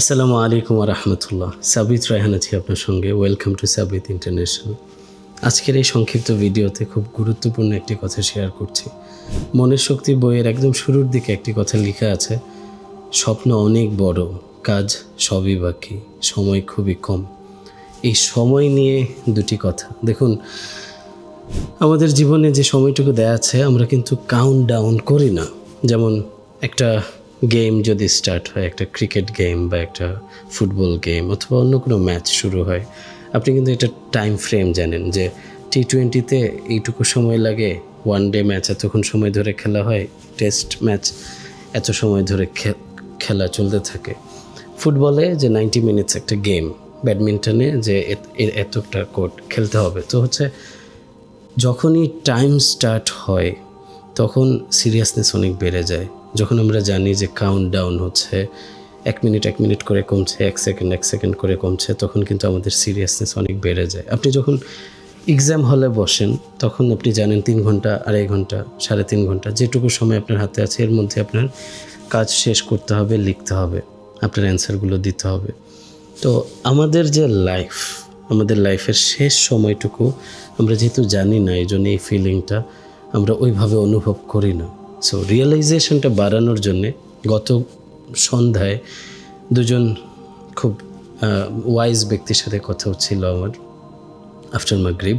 আসসালামু আলাইকুম রহমতুল্লাহ সাবিত রায়হান আছি আপনার সঙ্গে। ওয়েলকাম টু সাবিত ইন্টারন্যাশনাল আজকের এই সংক্ষিপ্ত ভিডিওতে খুব গুরুত্বপূর্ণ একটি কথা শেয়ার করছি। মনের শক্তি বইয়ের একদম শুরুর দিকে একটি কথা লেখা আছে, স্বপ্ন অনেক বড়, কাজ সবই বাকি, সময় খুবই কম। এই সময় নিয়ে দুটি কথা। দেখুন, আমাদের জীবনে যে সময়টুকু দেয়া আছে, আমরা কিন্তু কাউন্ট ডাউন করি না। যেমন একটা গেম যদি স্টার্ট হয়, একটা ক্রিকেট গেম বা একটা ফুটবল গেম অথবা অন্য কোনো ম্যাচ শুরু হয়, আপনি কিন্তু এটা টাইম ফ্রেম জানেন যে টি টোয়েন্টিতে এইটুকু সময় লাগে ওয়ান ডে ম্যাচ এতক্ষণ সময় ধরে খেলা হয় টেস্ট ম্যাচ এত সময় ধরে খেলা চলতে থাকে। ফুটবলে যে নাইনটি মিনিটস একটা গেম ব্যাডমিন্টনে যে এতটা কোর্ট খেলতে হবে। তো হচ্ছে যখনই টাইম স্টার্ট হয় তখন সিরিয়াসনেস অনেক বেড়ে যায়। যখন আমরা জানি যে কাউন্ট ডাউন হচ্ছে, এক মিনিট এক মিনিট করে কমছে, এক সেকেন্ড এক সেকেন্ড করে কমছে, তখন কিন্তু আমাদের সিরিয়াসনেস অনেক বেড়ে যায়। আপনি যখন এক্সাম হলে বসেন, তখন আপনি জানেন তিন ঘণ্টা, আড়াই ঘণ্টা, সাড়ে তিন ঘণ্টা, যেটুকু সময় আপনার হাতে আছে, এর মধ্যে আপনার কাজ শেষ করতে হবে, লিখতে হবে, আপনার অ্যান্সারগুলো দিতে হবে। তো আমাদের যে লাইফ আমাদের লাইফের শেষ সময়টুকু আমরা যেহেতু জানি না, এই জন্য এই ফিলিংটা আমরা ওইভাবে অনুভব করি না। সো রিয়েলাইজেশনটা বাড়ানোর জন্যে গত সন্ধ্যায় দুজন খুব ওয়াইজ ব্যক্তির সাথে কথা হচ্ছিল আমার, আফটার মাগরিব।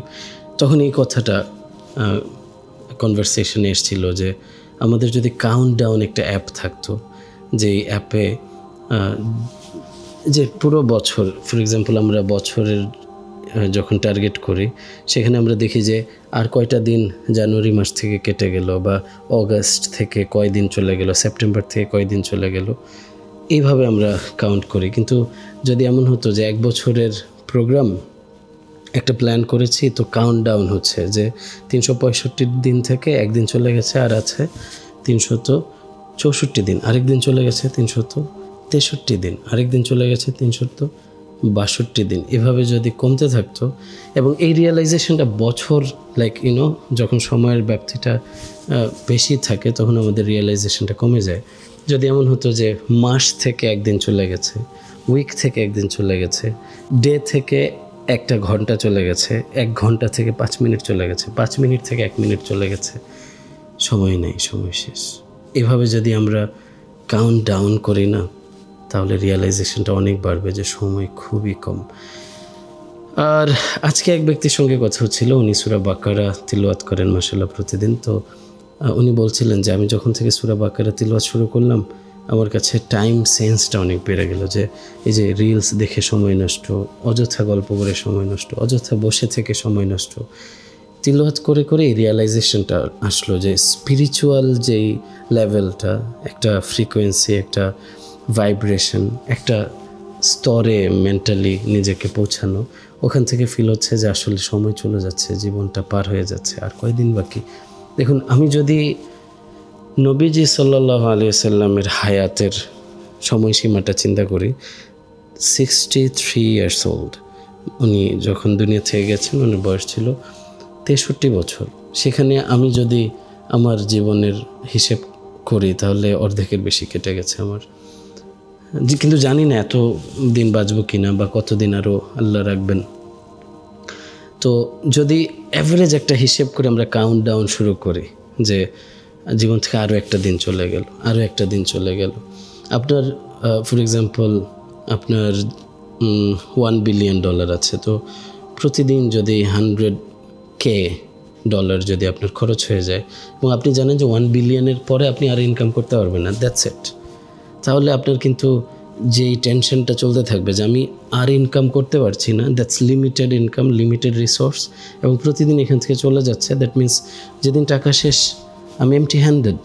তখন এই কথাটা কনভারসেশনে এসেছিল যে আমাদের যদি কাউন্ট ডাউন একটা অ্যাপ থাকতো, যে অ্যাপে যে পুরো বছর ফর এক্সাম্পল আমরা বছরের যখন টার্গেট করি, সেখানে আমরা দেখি যে আর কয়টা দিন জানুয়ারি মাস থেকে কেটে গেল বা অগাস্ট থেকে কয় দিন চলে গেল, সেপ্টেম্বর থেকে কয় দিন চলে গেল, এইভাবে আমরা কাউন্ট করি। কিন্তু যদি এমন হতো যে এক বছরের প্রোগ্রাম একটা প্ল্যান করেছি, তো কাউন্ট ডাউন হচ্ছে যে তিনশো পঁয়ষট্টি দিন থেকে একদিন চলে গেছে আর আছে তিনশত চৌষট্টি দিন আরেক দিন চলে গেছে তিনশত তেষট্টি দিন আরেক দিন চলে গেছে তিনশত বাষট্টি দিন। এভাবে যদি কমতে থাকতো এবং এই রিয়েলাইজেশনটা বছর লাইক ইউনো যখন সময়ের ব্যাপ্তিটা বেশি থাকে, তখন আমাদের রিয়েলাইজেশনটা কমে যায়। যদি এমন হতো যে মাস থেকে একদিন চলে গেছে উইক থেকে একদিন চলে গেছে ডে থেকে একটা ঘণ্টা চলে গেছে, এক ঘণ্টা থেকে পাঁচ মিনিট চলে গেছে, পাঁচ মিনিট থেকে এক মিনিট চলে গেছে, সময় নেই, সময় শেষ। এভাবে যদি আমরা কাউন্ট ডাউন করি না তাহলে রিয়েলাইজেশনটা অনেক বাড়বে যে সময় খুবই কম। আর আজকে এক ব্যক্তির সঙ্গে কথা হচ্ছিল, উনি সুরা বাকারা তিলওয়াত করেন মাসাল্লাহ প্রতিদিন। তো উনি বলছিলেন যে, আমি যখন থেকে সুরা বাকারা তিলওয়াত শুরু করলাম, আমার কাছে টাইম সেন্সটা অনেক বেড়ে গেল যে, এই যে রিলস দেখে সময় নষ্ট, অযথা গল্প করে সময় নষ্ট, অযথা বসে থেকে সময় নষ্ট। তিলওয়াত করে করে এই রিয়েলাইজেশনটা আসলো যে স্পিরিচুয়াল যেই লেভেলটা একটা ফ্রিকোয়েন্সি একটা ভাইব্রেশন একটা স্তরে মেন্টালি নিজেকে পৌঁছানো, ওখান থেকে ফিল হচ্ছে যে আসলে সময় চলে যাচ্ছে, জীবনটা পার হয়ে যাচ্ছে, আর কয়দিন বাকি? দেখুন, আমি যদি নবীজি সাল্লাহ আলিয়া সাল্লামের হায়াতের সময়সীমাটা চিন্তা করি সিক্সটি থ্রি ইয়ার্স ওল্ড উনি যখন দুনিয়া থেকে গেছেন, উনি বয়স ছিল তেষট্টি বছর। সেখানে আমি যদি আমার জীবনের হিসেব করি, তাহলে অর্ধেকের বেশি কেটে গেছে আমার। কিন্তু জানি না এত দিন বাঁচবো কিনা বা কতদিন আরও আল্লাহ রাখবেন। তো যদি অ্যাভারেজ একটা হিসেব করে আমরা কাউন্ট ডাউন শুরু করি যে জীবন থেকে আরও একটা দিন চলে গেল আরও একটা দিন চলে গেল। আপনার ফর এক্সাম্পল আপনার ওয়ান বিলিয়ন ডলার আছে। তো প্রতিদিন যদি হান্ড্রেড কে ডলার যদি আপনার খরচ হয়ে যায়, এবং আপনি জানেন যে ওয়ান বিলিয়নের পরে আপনি আর ইনকাম করতে পারবেন না দ্যাটস ইট তাহলে আপনার কিন্তু যেই টেনশনটা চলতে থাকবে যে আমি আর ইনকাম করতে পারছি না that's limited income limited resource এবং প্রতিদিন এখান থেকে চলে যাচ্ছে। দ্যাট মিন্স যেদিন টাকা শেষ আমি এমটি হ্যান্ডেড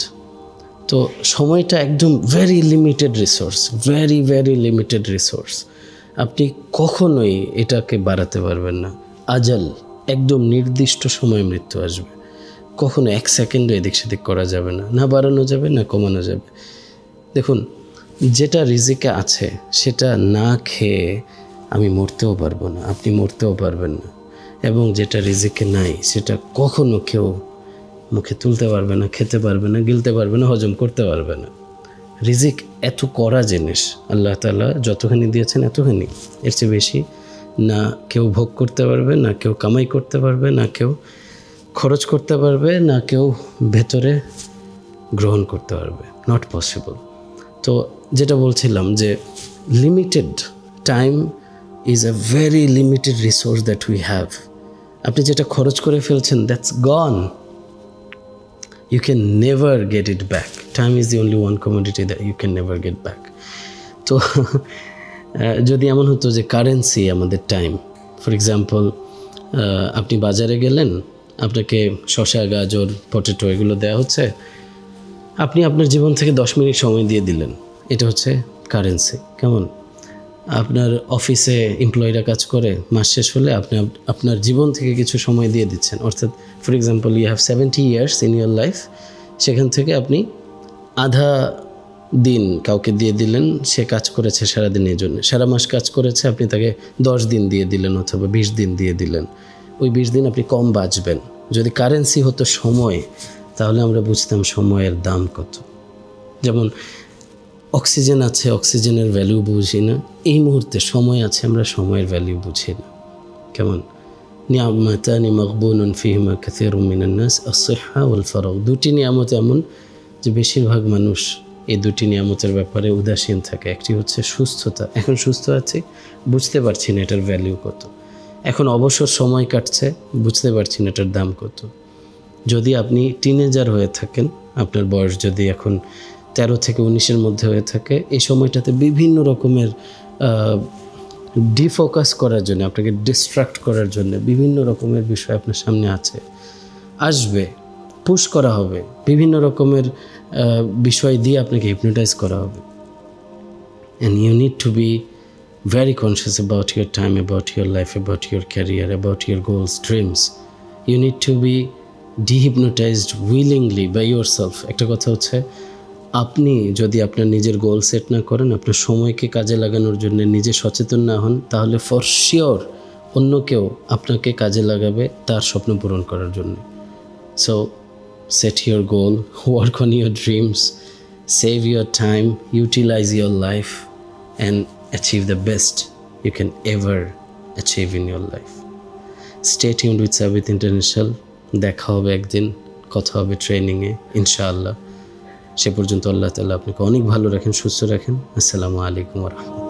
তো সময়টা একদম very limited resource very very limited resource আপনি কখনোই এটাকে বাড়াতে পারবেন না। আজাল, একদম নির্দিষ্ট সময় মৃত্যু আসবে। কখনো এক সেকেন্ডও এদিক সেদিক করা যাবে না। না বাড়ানো যাবে, না কমানো যাবে। দেখুন যেটা রিজিকে আছে, সেটা না খেয়ে আমি মরতেও পারব না, আপনি মরতেও পারবেন না। এবং যেটা রিজিকে নাই, সেটা কখনো কেউ মুখে তুলতে পারবে না, খেতে পারবে না, গিলতে পারবে না, হজম করতে পারবে না। রিজিক এত করা জিনিস, আল্লাহ তালা যতখানি দিয়েছেন এতখানি। এর চেয়ে বেশি না কেউ ভোগ করতে পারবে, না কেউ কামাই করতে পারবে, না কেউ খরচ করতে পারবে, না কেউ ভেতরে গ্রহণ করতে পারবে। নট পসিবল তো যেটা বলছিলাম যে limited time is a very limited resource that we have আপনি যেটা খরচ করে ফেলছেন that's gone you can never get it back time is the only one commodity that you can never get back তো যদি এমন হতো যে কারেন্সি আমাদের টাইম ফর এক্সাম্পল আপনি বাজারে গেলেন, আপনাকে শসা, গাজর পটেটো এগুলো দেওয়া হচ্ছে। আপনি আপনার জীবন থেকে দশ মিনিট সময় দিয়ে দিলেন। এটা হচ্ছে কারেন্সি কেমন? আপনার অফিসে এমপ্লয়িরা কাজ করে, মাস শেষ হলে আপনি আপ- আপনার জীবন থেকে কিছু সময় দিয়ে দিচ্ছেন। অর্থাৎ for example you have seventy years in your life সেখান থেকে আপনি আধা দিন কাউকে দিয়ে দিলেন, সে কাজ করেছে সারা দিনের জন্য। সারা মাস কাজ করেছে, আপনি তাকে দশ দিন দিয়ে দিলেন অথবা বিশ দিন দিয়ে দিলেন। ওই বিশ দিন আপনি কম বাঁচবেন। যদি কারেন্সি হতো সময়, তাহলে আমরা বুঝতাম সময়ের দাম কত। যেমন অক্সিজেন আছে, অক্সিজেনের ভ্যালু বুঝি না। এই মুহূর্তে সময় আছে, আমরা সময়ের ভ্যালু বুঝি না। কেমন? নিয়ামতানি মকবুন ফিহিমা কাসির মিনান্নাস আসিহা ওয়াল ফারাগ। দুটি নিয়ামত এমন যে বেশিরভাগ মানুষ এই দুটি নিয়ামতের ব্যাপারে উদাসীন থাকে। একটি হচ্ছে সুস্থতা। এখন সুস্থ আছি, বুঝতে পারছি না এটার ভ্যালু কত। এখন অবসর সময় কাটছে, বুঝতে পারছি না এটার দাম কত। যদি আপনি টিনেজার হয়ে থাকেন, আপনার বয়স যদি এখন তেরো থেকে উনিশের মধ্যে হয়ে থাকে। এই সময়টাতে বিভিন্ন রকমের ডিফোকাস করার জন্য, আপনাকে ডিস্ট্রাক্ট করার জন্য বিভিন্ন রকমের বিষয় আপনার সামনে আছে। আসবে পুশ করা হবে, বিভিন্ন রকমের বিষয় দিয়ে আপনাকে হিপনোটাইজ করা হবে। And you need to be very conscious about your time about your life about your career about your goals dreams you need to be dehypnotized willingly by yourself একটা কথা হচ্ছে আপনি যদি আপনার নিজের গোল সেট না করেন, আপনার সময়কে কাজে লাগানোর জন্য নিজে সচেতন না হন, তাহলে ফর শিওর অন্য কেউ আপনাকে কাজে লাগাবে তার স্বপ্ন পূরণ করার জন্য। So set your goal work on your dreams save your time utilize your life and achieve the best you can ever achieve in your life stay Yoon with Sabith International দেখা হবে একদিন, কথা হবে ট্রেনিংয়ে ইনশাআল্লাহ। সে পর্যন্ত আল্লাহ তালা আপনাকে অনেক ভালো রাখেন সুস্থ রাখেন। আসসালামু আলাইকুম রহমতুল্লাহ।